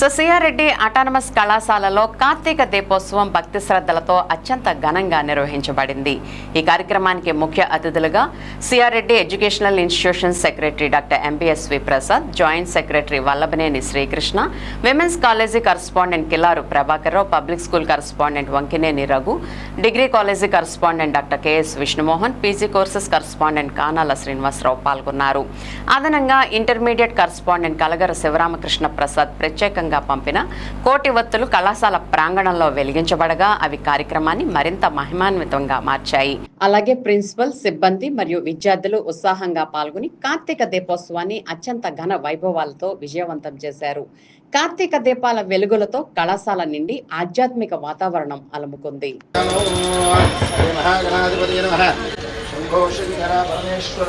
So CR Reddy autonomous కళాశాలలో కార్తీక దీపోత్సవం భక్తి శ్రద్ధలతో అత్యంత ఘనంగా నిర్వహించబడింది. ఈ కార్యక్రమానికి ముఖ్య అతిథులుగా CR Reddy educational institution secretary doctor MBSV Prasad joint secretary Vallabhaneni Srikrishna women's college correspondent Killaru Prabhakar Rao public school correspondent Vankineni Raghu degree college correspondent doctor KS Vishnumohan PG courses correspondent Kanala Srinivasa Rao పాల్గొన్నారు. అదనంగా ఇంటర్మీడియట్ కరస్పాండెంట్ కలగర శివరామకృష్ణ ప్రసాద్ ప్రత్యేకంగా పంపిన కోటి వత్తులు కళాశాల ప్రాంగణంలో వెలిగించబడగా అవి కార్యక్రమాన్ని మరింత మహిమాన్వితంగా మార్చాయి. అలాగే ప్రిన్సిపల్ సిబ్బంది మరియు విద్యార్థులు ఉత్సాహంగా పాల్గొని కార్తీక దీపోత్సవాన్ని అత్యంత ఘన వైభవాలతో విజయవంతం చేశారు. కార్తీక దీపాల వెలుగులతో కళాశాల నిండి ఆధ్యాత్మిక వాతావరణం అలముకుంది. పరమేశ్వర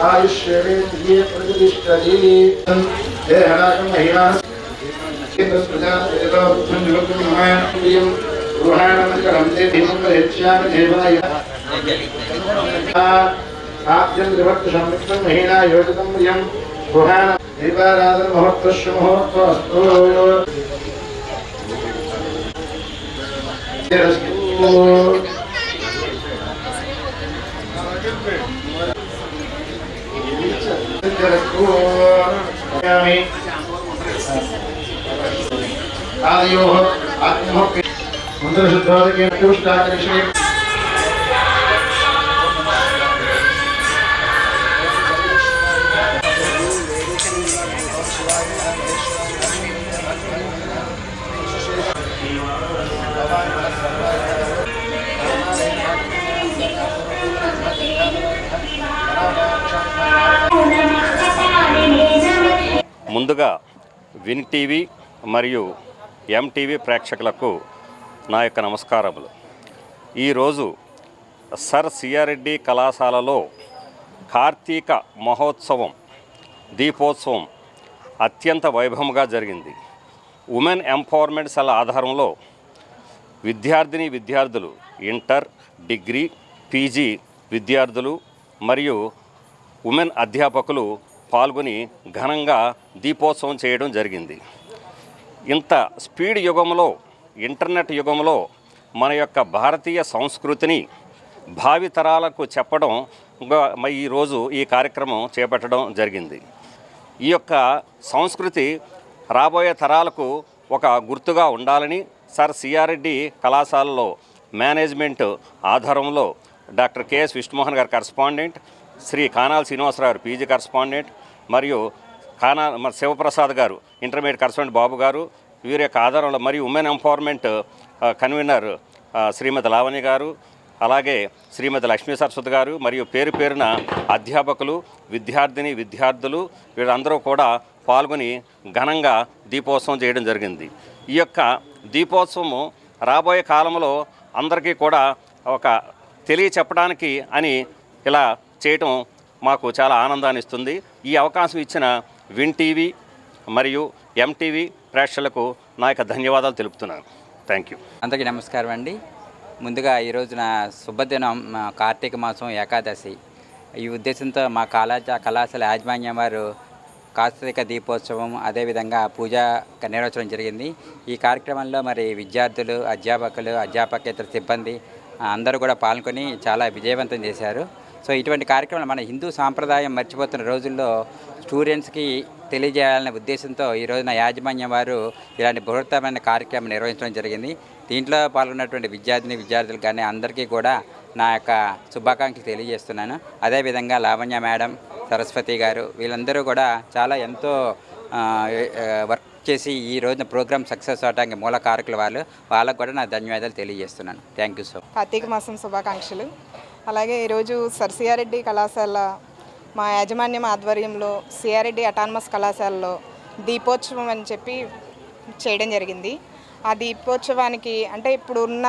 आयुष्येन्द्रिये प्रतिष्ठति हे हराकं महिमान् प्रजापतिं लोकमिमायं गृहाणमकरं ते भीमप्रयच्छामि देवाय आप्यन्द्रिभक्तसंयुक्तं महीना योजितं प्रियं गृहाण देवाराधनमहोत्रस्य महोत्वस्तु Yes. ఆయుష్యేంద్రియ ప్రతిష్టతి దేహనాకం మహిమాన ముందుగా విన్ టీవీ మరియు ఎంటీవీ ప్రేక్షకులకు నా యొక్క నమస్కారములు. ఈరోజు సర్ సిఆర్రెడ్డి కళాశాలలో కార్తీక మహోత్సవం దీపోత్సవం అత్యంత వైభవంగా జరిగింది. ఉమెన్ ఎంపవర్మెంట్ సెల్ ఆధారంలో విద్యార్థిని విద్యార్థులు ఇంటర్ డిగ్రీ పీజీ విద్యార్థులు మరియు ఉమెన్ అధ్యాపకులు పాల్గొని ఘనంగా దీపోత్సవం చేయడం జరిగింది. ఇంత స్పీడ్ యుగంలో ఇంటర్నెట్ యుగంలో మన యొక్క భారతీయ సంస్కృతిని భావితరాలకు చెప్పడం ఈరోజు ఈ కార్యక్రమం చేపట్టడం జరిగింది. ఈ యొక్క సంస్కృతి రాబోయే తరాలకు ఒక గుర్తుగా ఉండాలని సార్ సిఆర్రెడ్డి కళాశాలలో management ఆధారంలో doctor KS Vishnumohan garu correspondent Shri Kanal Srinivasarao PG correspondent మరియు కానా మన శివప్రసాద్ గారు ఇంటర్మీడియట్ కరస్పాండెంట్ బాబు గారు వీరి యొక్క ఆధారంలో మరియు women empowerment convener Srimathi Lavanya గారు అలాగే శ్రీమతి లక్ష్మీ సరస్వతి గారు మరియు పేరు పేరున అధ్యాపకులు విద్యార్థిని విద్యార్థులు వీళ్ళందరూ కూడా పాల్గొని ఘనంగా దీపోత్సవం చేయడం జరిగింది. ఈ యొక్క దీపోత్సవము రాబోయే కాలంలో అందరికీ కూడా ఒక తెలియ చెప్పడానికి అని ఇలా చేయటం మాకు చాలా ఆనందాన్ని ఇస్తుంది. ఈ అవకాశం ఇచ్చిన విన్ టీవీ మరియు ఎంటీవీ ప్రేక్షకులకు నా యొక్క ధన్యవాదాలు తెలుపుతున్నాను. థ్యాంక్ యూ అందరికీ నమస్కారం అండి. ముందుగా ఈ రోజున శుభదినం కార్తీక మాసం ఏకాదశి. ఈ ఉద్దేశంతో మా కళాశాల కళాశాల యాజమాన్యం వారు కార్తీక దీపోత్సవం అదేవిధంగా పూజ నిర్వహించడం జరిగింది. ఈ కార్యక్రమంలో మరి విద్యార్థులు అధ్యాపకులు అధ్యాపకేతర సిబ్బంది అందరూ కూడా పాల్గొని చాలా విజయవంతం చేశారు. సో ఇటువంటి కార్యక్రమాలు మన హిందూ సాంప్రదాయం మర్చిపోతున్న రోజుల్లో స్టూడెంట్స్కి తెలియజేయాలనే ఉద్దేశంతో ఈ రోజున యాజమాన్యం వారు ఇలాంటి బృహత్తమైన కార్యక్రమం నిర్వహించడం జరిగింది. దీంట్లో పాల్గొన్నటువంటి విద్యార్థిని విద్యార్థులు కానీ అందరికీ కూడా నా యొక్క శుభాకాంక్షలు తెలియజేస్తున్నాను. అదేవిధంగా లావణ్య మేడం సరస్వతి గారు వీళ్ళందరూ కూడా చాలా ఎంతో వర్క్ చేసి ఈ రోజున ప్రోగ్రామ్ సక్సెస్ అవడానికి మూల కారకులు వాళ్ళు. వాళ్ళకు కూడా నా ధన్యవాదాలు తెలియజేస్తున్నాను. థ్యాంక్ యూ సో కార్తీక మాసం శుభాకాంక్షలు. అలాగే ఈరోజు సర్ సిఆర్రెడ్డి కళాశాల మా యాజమాన్యం ఆధ్వర్యంలో సిఆర్రెడ్డి అటానమస్ కళాశాలలో దీపోత్సవం అని చెప్పి చేయడం జరిగింది. ఆ దీపోత్సవానికి అంటే ఇప్పుడున్న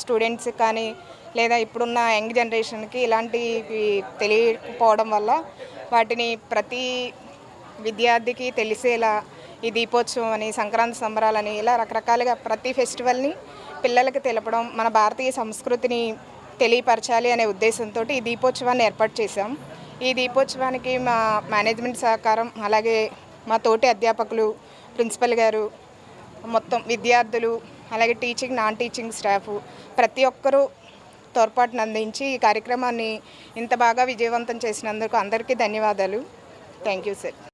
స్టూడెంట్స్ కానీ లేదా ఇప్పుడున్న యంగ్ జనరేషన్కి ఇలాంటివి తెలియకపోవడం వల్ల వాటిని ప్రతి విద్యార్థికి తెలిసేలా ఈ దీపోత్సవం అని సంక్రాంతి సంబరాలని ఇలా రకరకాలుగా ప్రతి ఫెస్టివల్ని పిల్లలకి తెలపడం మన భారతీయ సంస్కృతిని తెలియపరచాలి అనే ఉద్దేశంతో ఈ దీపోత్సవాన్ని ఏర్పాటు చేశాం. ఈ దీపోత్సవానికి మా మేనేజ్మెంట్ సహకారం అలాగే మా తోటి అధ్యాపకులు ప్రిన్సిపల్ గారు మొత్తం విద్యార్థులు అలాగే టీచింగ్ నాన్ టీచింగ్ స్టాఫ్ ప్రతి ఒక్కరూ తోడ్పాటును అందించి ఈ కార్యక్రమాన్ని ఇంత బాగా విజయవంతం చేసినందుకు అందరికీ ధన్యవాదాలు. Thank you sir.